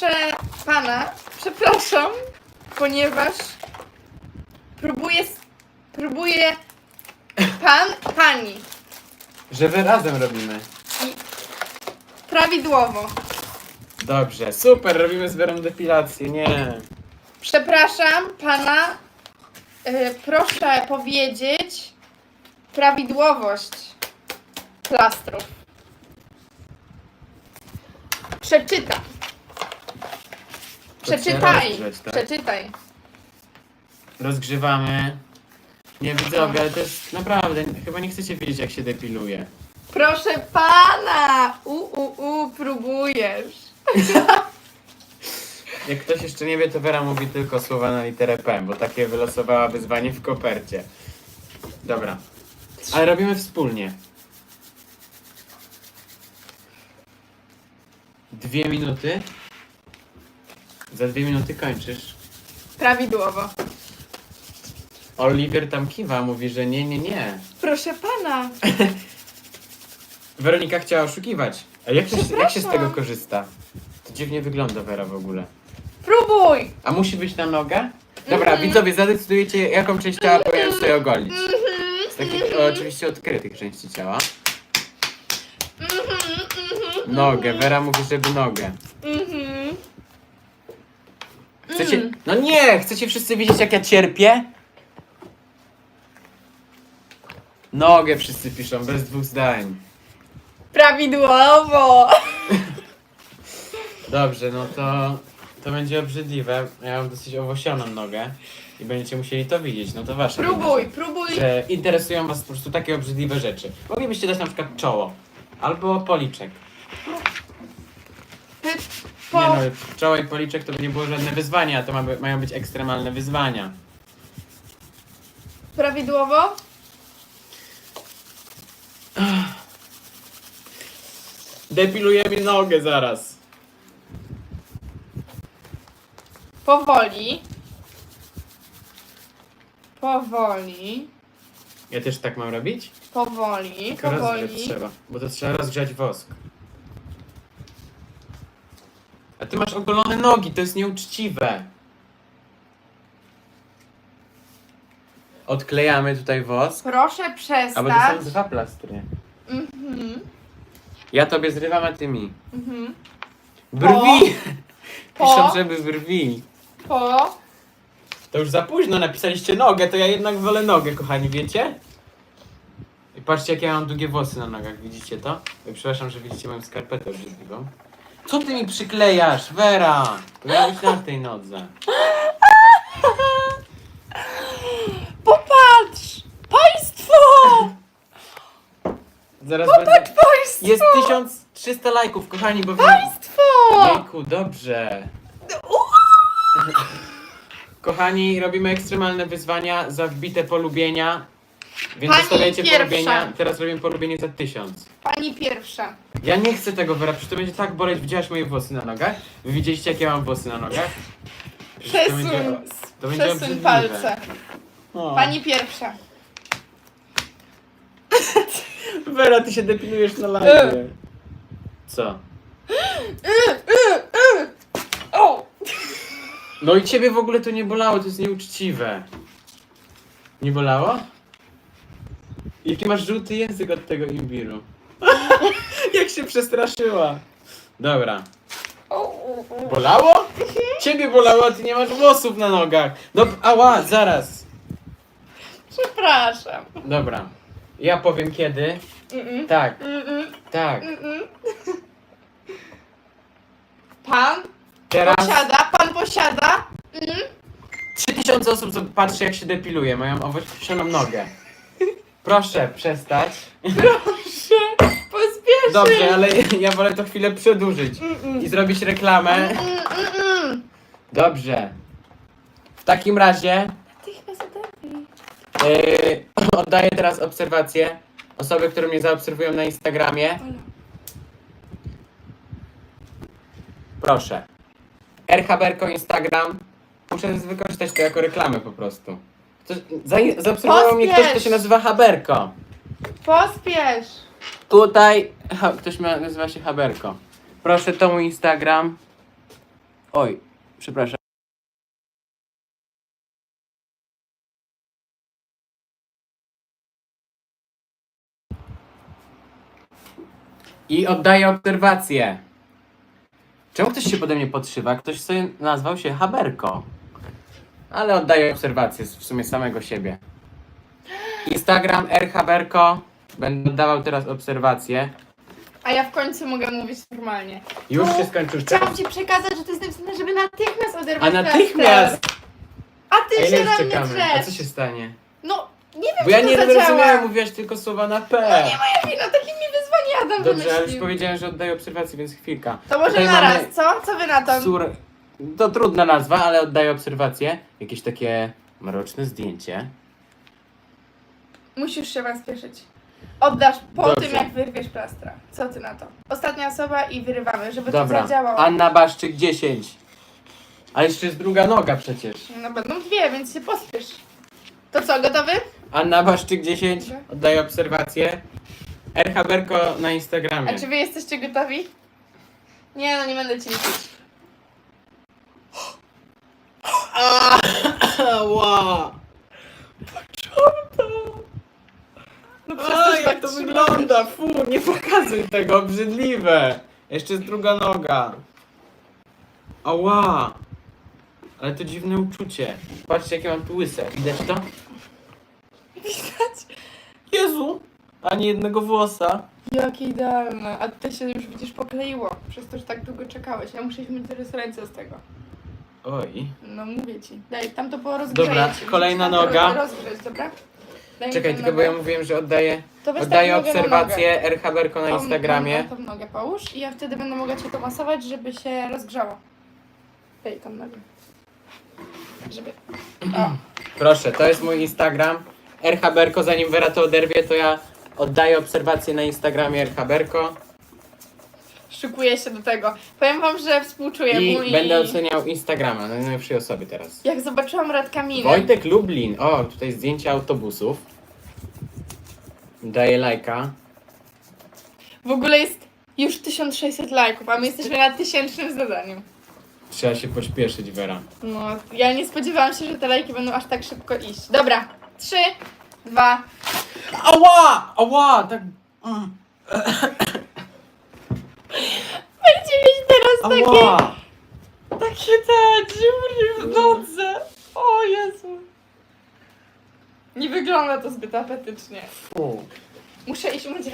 Proszę pana, przepraszam, ponieważ próbuję, próbuję pan, pani Że wy razem robimy. prawidłowo. Dobrze, super, robimy z Werą depilację, nie. Przepraszam pana, y, proszę powiedzieć prawidłowość plastrów. Przeczytam. Przeczytaj. tak? Przeczytaj. Rozgrzewamy. Nie widzowie, ale to jest naprawdę, chyba nie chcecie wiedzieć jak się depiluje. Proszę pana! U, u, u, próbujesz. Jak ktoś jeszcze nie wie, to Wera mówi tylko słowa na literę P, bo takie wylosowała wyzwanie w kopercie. Dobra. Ale robimy wspólnie. Dwie minuty. Za dwie minuty kończysz. Prawidłowo. Oliver tam kiwa, mówi, że nie, nie, nie. Proszę pana. Weronika chciała oszukiwać. A jak, się- jak się z tego Przepraszam. korzysta? To dziwnie wygląda Wera w ogóle. Próbuj! A musi być na nogę? Dobra, Mhm. widzowie, zadecydujecie, jaką część ciała powinien sobie ogolić. Mhm, Z takich o, oczywiście odkrytych części ciała. mhm, mhm, Nogę, Wera mówi, żeby nogę. mhm. Chcecie. Mm. No nie! Chcecie wszyscy widzieć, jak ja cierpię? Nogę wszyscy piszą, bez dwóch zdań. Prawidłowo! Dobrze, no to. To będzie obrzydliwe. Ja mam dosyć owosioną nogę i będziecie musieli to widzieć. No to wasze. Próbuj, próbuj. Że interesują was po prostu takie obrzydliwe rzeczy. Moglibyście dać na przykład czoło. Albo policzek. Ty, Nie po, no, czoło i policzek to by nie było żadne wyzwania, to ma, by- mają być ekstremalne wyzwania. Prawidłowo? Depiluje mi nogę zaraz. Powoli. Powoli. Ja też tak mam robić? Powoli. Tylko rozgrzać Powoli. trzeba, bo to trzeba rozgrzać wosk. A ty masz ogolone nogi, to jest nieuczciwe. Odklejamy tutaj wosk. Proszę A bo to przestać. są dwa plastry. Mhm. Ja tobie zrywam, a ty mi. Mhm. Brwi! Po. Piszą, żeby brwi. Po. To już za późno napisaliście nogę, to ja jednak wolę nogę, kochani, wiecie? I patrzcie, jak ja mam długie włosy na nogach, widzicie to? Oj, Przepraszam, że widzicie moją skarpetę obrzydliwą. Co ty mi przyklejasz, miała być na tej nodze. Popatrz! Państwo! Zaraz Popatrz będę... państwo! Jest 1300 lajków, kochani, bo. Państwo! Jejku, dobrze. Kochani, robimy ekstremalne wyzwania za wbite polubienia. Więc Pani zostawiajcie pierwsza. polubienia. Teraz robimy polubienie za 1000. Pani pierwsza. Ja nie chcę tego, Wera, przecież to będzie tak boleć. Widziałaś moje włosy na nogach? Wy widzieliście, jakie ja mam włosy na nogach? Przecież to będzie- Przesuń, to będzie przesuń obrzydliwe. palce. O. Pani pierwsza. Wera, ty się depilujesz na live. Co? O! No i ciebie w ogóle to nie bolało, to jest nieuczciwe. Nie bolało? Jaki masz żółty język od tego imbiru. Jak się przestraszyła. Dobra. Bolało? Ciebie bolało, a ty nie masz włosów na nogach. No, ała, zaraz. Przepraszam. Dobra. Ja powiem kiedy. Mm-mm. Tak, Mm-mm. tak. Mm-mm. Pan Teraz posiada, pan posiada. Mm? 3000 osób co patrzy jak się depiluje. Moją owosioną nogę. Proszę przestać. Proszę. Dobrze, ale ja wolę to chwilę przedłużyć i zrobić reklamę. Dobrze. W takim razie Ty chyba zadepij. yy, oddaję teraz obserwację. Osoby, które mnie zaobserwują na Instagramie. Proszę. RHBerko Instagram. Muszę wykorzystać to jako reklamę po prostu. Ktoś, za, zaobserwował mnie ktoś, kto Pospiesz. się nazywa Haberko. Pospiesz. Tutaj ktoś ma, nazywa się Haberko. Proszę, to mój Instagram. Oj, przepraszam. I oddaję obserwację. Czemu ktoś się pode mnie podszywa? Ktoś sobie nazwał się Haberko. Ale oddaję obserwację w sumie samego siebie. Instagram rhaberko. Będę oddawał teraz obserwację. A ja w końcu mogę mówić normalnie. Już No, się skończył Chciałam czas. ci przekazać, że to jest napisane, żeby natychmiast A oderwać natychmiast! plaster. A A ty ile się już na mnie czekamy? A co drzesz. się stanie? No, nie wiem, Bo ja czy nie to zadziała. rozumiałem, mówiłaś tylko słowa na P. Moja wina, taki mi wyzwanie Adam Dobrze, ale już wymyślił. powiedziałem, że oddaję obserwację, więc chwilka. To może Tutaj na mamy raz, co? Co wy na to? Sur... To trudna nazwa, ale oddaję obserwację. Jakieś takie mroczne zdjęcie. Musisz się was spieszyć. Oddasz po Dobrze. tym, jak wyrwiesz plastra. Co ty na to? Ostatnia osoba i wyrywamy, żeby Dobra, to zadziałało. Anna Baszczyk 10. A jeszcze jest druga noga przecież. No będą dwie, więc się pospiesz. To co, gotowy? Anna Baszczyk 10, Dobra. oddaję obserwację. RH Berko na Instagramie. A czy wy jesteście gotowi? Nie, no nie będę ci liczyć. Ała! No A, przestań jak to tak wygląda? Fu, nie pokazuj tego, obrzydliwe. Jeszcze jest druga noga. Ała! Ale to dziwne uczucie. Patrzcie, jakie mam tu łyse. Widać to? Widać? Jezu! Ani jednego włosa. Jakie idealne. A ty się już widzisz pokleiło. Przez to, że tak długo czekałeś. Ja muszę mieć teraz ręce z tego. Oj. No mówię ci. Daj, tam to było rozgrzeć. Dobra, kolejna noga. Rozgrzeć, dobra? Daj mi Czekaj, tylko bo ja mówiłem, że oddaję, To weź oddaję nogę na obserwację Berko na Tą- Instagramie. Tą, tą nogę połóż i ja wtedy będę mogła cię to masować, żeby się rozgrzało. Daj tam nogę. Żeby... O. Proszę, to jest mój Instagram. Berko, zanim Wera to oderwie, to ja oddaję obserwację na Instagramie Berko. Szykuję się do tego. Powiem wam, że współczuję I mój... będę oceniał Instagrama na najnowszej osoby teraz. Jak zobaczyłam Radka Minę, Wojtek Lublin. O, tutaj zdjęcia autobusów. Daję lajka. w ogóle jest już 1600 lajków, a my jesteśmy na tysięcznym zadaniu. Trzeba się pośpieszyć, Wera. No, ja nie spodziewałam się, że te lajki będą aż tak szybko iść. Dobra, trzy, dwa. Ała! Ała! Tak... mm. Będzie mieć teraz takie, Ała! takie te dziury w nodze. O Jezu. Nie wygląda to zbyt apetycznie. Fu. Muszę iść umyć